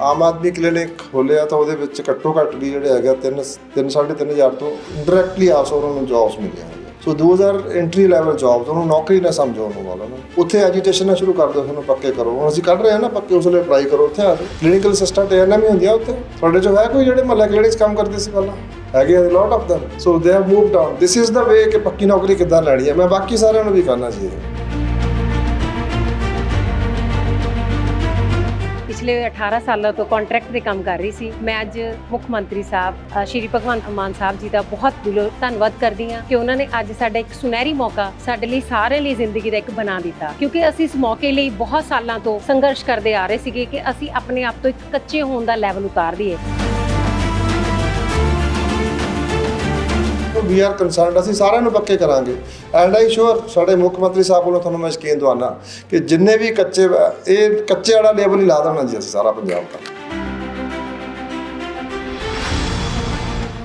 Aam Aadmi clinic ਖੋਲਿਆ ਤਾਂ ਉਹਦੇ ਵਿੱਚ ਘੱਟੋ ਘੱਟ ਵੀ ਜਿਹੜੇ ਹੈਗਾ 3 3 ਹਜ਼ਾਰ ਤੋਂ ਡਾਇਰੈਕਟਲੀ ਆਸ ਉਹਨਾਂ ਨੂੰ ਜੌਬਸ ਮਿਲੀਆਂ ਹੋਈਆਂ। ਸੋ 2000 ਐਂਟਰੀ ਲੈਵਲ ਜੌਬਸ ਉਹਨੂੰ ਨੌਕਰੀ ਨਾ ਸਮਝੋ ਉਹਨੂੰ ਵਾਲਾ ਨਾ। ਉੱਥੇ ਐਜੀਟੇਸ਼ਨ ਨਾ ਸ਼ੁਰੂ ਕਰ ਦਿਓ, ਤੁਹਾਨੂੰ ਪੱਕੇ ਕਰੋ। ਹੁਣ ਅਸੀਂ ਕੱਢ ਰਹੇ ਹਾਂ ਨਾ, ਪੱਕੇ ਉਸ ਲਈ ਅਪਲਾਈ ਕਰੋ ਉੱਥੇ ਆ ਕੇ। ਕਲੀਨਿਕਲ ਅਸਿਸਟੈਂਟ ਇਹਨਾਂ ਵੀ ਹੁੰਦੀਆਂ ਉੱਥੇ। ਤੁਹਾਡੇ ਚੋਂ ਹੈ ਕੋਈ ਜਿਹੜੇ ਮਹੱਲਾ ਕਲੀਨਿਕਸ ਕੰਮ ਕਰਦੇ ਸੀ ਪਹਿਲਾਂ? ਹੈਗੇ ਆ ਲੋਟ of them so they have moved down this is the way ਕਿ ਪੱਕੀ ਨੌਕਰੀ ਕਿੱਦਾਂ ਲੈਣੀ ਹੈ। ਮੈਂ ਬਾਕੀ ਸਾਰਿਆਂ ਨੂੰ ਵੀ ਕਰਨਾ ਚਾਹੀਦਾ ਪਿਛਲੇ 18 ਸਾਲਾਂ ਤੋਂ ਕੰਟਰੈਕਟ ਦੇ ਕੰਮ ਕਰ ਰਹੀ ਸੀ। ਮੈਂ ਅੱਜ ਮੁੱਖ ਮੰਤਰੀ ਸਾਹਿਬ ਸ਼੍ਰੀ ਭਗਵੰਤ ਮਾਨ ਸਾਹਿਬ ਜੀ ਦਾ ਬਹੁਤ ਦਿਲੋਂ ਧੰਨਵਾਦ ਕਰਦੀ ਹਾਂ ਕਿ ਉਹਨਾਂ ਨੇ ਅੱਜ ਸਾਡਾ ਇੱਕ ਸੁਨਹਿਰੀ ਮੌਕਾ ਸਾਡੇ ਲਈ ਸਾਰੇ ਲਈ ਜ਼ਿੰਦਗੀ ਦਾ ਇੱਕ ਬਣਾ ਦਿੱਤਾ। ਕਿਉਂਕਿ ਅਸੀਂ ਇਸ ਮੌਕੇ ਲਈ ਬਹੁਤ ਸਾਲਾਂ ਤੋਂ ਸੰਘਰਸ਼ ਕਰਦੇ ਆ ਰਹੇ ਸੀਗੇ ਕਿ ਅਸੀਂ ਆਪਣੇ ਆਪ ਤੋਂ ਇੱਕ ਕੱਚੇ ਹੋਣ ਦਾ ਲੈਵਲ ਉਤਾਰ ਦਈਏ। ਵੀ ਆਰ ਕਨਸਰਨਡ ਅਸੀਂ ਸਾਰਿਆਂ ਨੂੰ ਪੱਕੇ ਕਰਾਂਗੇ। ਐਂਡ ਆਈ ਸ਼ੋਰ ਸਾਡੇ ਮੁੱਖ ਮੰਤਰੀ ਸਾਹਿਬ ਵੱਲੋਂ ਤੁਹਾਨੂੰ ਮੈਂ ਯਕੀਨ ਦਵਾਨਾ ਕਿ ਜਿੰਨੇ ਵੀ ਕੱਚੇ ਇਹ ਕੱਚੇ ਵਾਲਾ ਲੈਵਲ ਹੀ ਲਾ ਦੇਣਾ ਜੀ ਅਸੀਂ ਸਾਰਾ ਪੰਜਾਬ ਦਾ।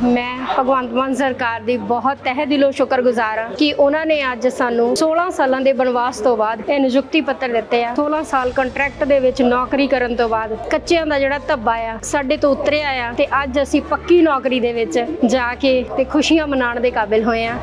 ਮੈਂ ਭਗਵੰਤ ਮਾਨ ਸਰਕਾਰ ਦੀ ਬਹੁਤ ਤਹਿ ਦਿਲੋਂ ਸ਼ੁਕਰਗੁਜ਼ਾਰ ਹਾਂ ਕਿ ਉਹਨਾਂ ਨੇ ਅੱਜ ਸਾਨੂੰ 16 ਸਾਲਾਂ ਦੇ ਬਨਵਾਸ ਤੋਂ ਬਾਅਦ ਇਹ ਨਿਯੁਕਤੀ ਪੱਤਰ ਦਿੱਤੇ ਆ। 16 ਸਾਲ ਕੰਟਰੈਕਟ ਦੇ ਵਿੱਚ ਨੌਕਰੀ ਕਰਨ ਤੋਂ ਬਾਅਦ ਕੱਚਿਆਂ ਦਾ ਜਿਹੜਾ ਧੱਬਾ ਆ, ਸਾਡੇ ਤੋਂ ਉਤਰਿਆ ਆ ਤੇ ਅੱਜ ਅਸੀਂ ਪੱਕੀ ਨੌਕਰੀ ਦੇ ਵਿੱਚ ਜਾ ਕੇ ਤੇ ਖੁਸ਼ੀਆਂ ਮਨਾਉਣ ਦੇ ਕਾਬਿਲ ਹੋਏ ਆ।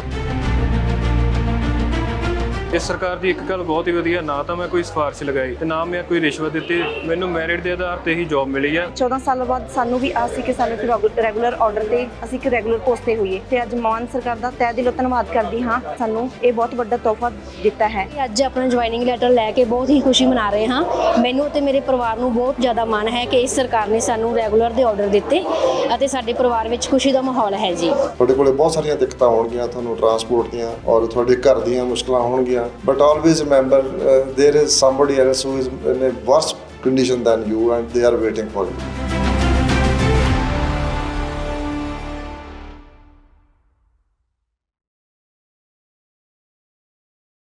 ਇਸ ਸਰਕਾਰ ਦੀ ਇੱਕ ਗੱਲ ਬਹੁਤ ਹੀ ਵਧੀਆ ਨਾ ਤਾਂ ਮੈਂ ਕੋਈ ਸਿਫਾਰਿਸ਼ ਲਗਾਈ ਤੇ ਨਾ ਮੈਂ ਕੋਈ ਰਿਸ਼ਵਤ ਦਿੱਤੀ। ਮੈਨੂੰ ਮੈਰਿਟ ਦੇ ਆਧਾਰ ਤੇ ਹੀ ਜੌਬ ਮਿਲੀ ਆ। 14 ਸਾਲਾਂ ਬਾਅਦ ਸਾਨੂੰ ਵੀ ਆਸ ਸੀ ਕਿ ਸਾਨੂੰ ਇੱਕ ਰੈਗੂਲਰ ਆਰਡਰ ਤੇ ਅਸੀਂ ਇੱਕ ਰੈਗੂਲਰ ਪੋਸਟ ਤੇ ਹੋਈਏ। ਤੇ ਅੱਜ ਮਾਨ ਸਰਕਾਰ ਦਾ ਤਹਿ ਦਿਲੋਂ ਧੰਨਵਾਦ ਕਰਦੀ ਹਾਂ। ਸਾਨੂੰ ਇਹ ਬਹੁਤ ਵੱਡਾ ਤੋਹਫਾ ਦਿੱਤਾ ਹੈ। ਅੱਜ ਆਪਣਾ ਜੁਆਇਨਿੰਗ ਲੈਟਰ ਲੈ ਕੇ ਬਹੁਤ ਹੀ ਖੁਸ਼ੀ ਮਨਾ ਰਹੇ ਹਾਂ। ਮੈਨੂੰ ਤੇ ਮੇਰੇ ਪਰਿਵਾਰ ਨੂੰ ਬਹੁਤ ਜ਼ਿਆਦਾ ਮਾਣ ਹੈ ਕਿ ਇਸ ਸਰਕਾਰ ਨੇ ਸਾਨੂੰ ਰੈਗੂਲਰ ਦੇ ਆਰਡਰ ਦਿੱਤੇ ਅਤੇ ਸਾਡੇ ਪਰਿਵਾਰ ਵਿੱਚ ਖੁਸ਼ੀ ਦਾ ਮਾਹੌਲ ਹੈ ਜੀ। ਤੁਹਾਡੇ ਕੋਲੇ ਬਹੁਤ ਸਾਰੀਆਂ ਦਿੱਕਤਾਂ ਹੋਣਗੀਆਂ ਤੁਹਾਨੂੰ ਟਰਾਂਸਪੋਰਟ ਦੀਆਂ ਔਰ ਤੁਹਾਡੇ ਘਰ ਦੀਆਂ ਮੁਸ਼ਕਲਾਂ ਹੋਣਗੀਆਂ। But always remember, uh, there is somebody else who is in a worse condition than you, and they are waiting for you.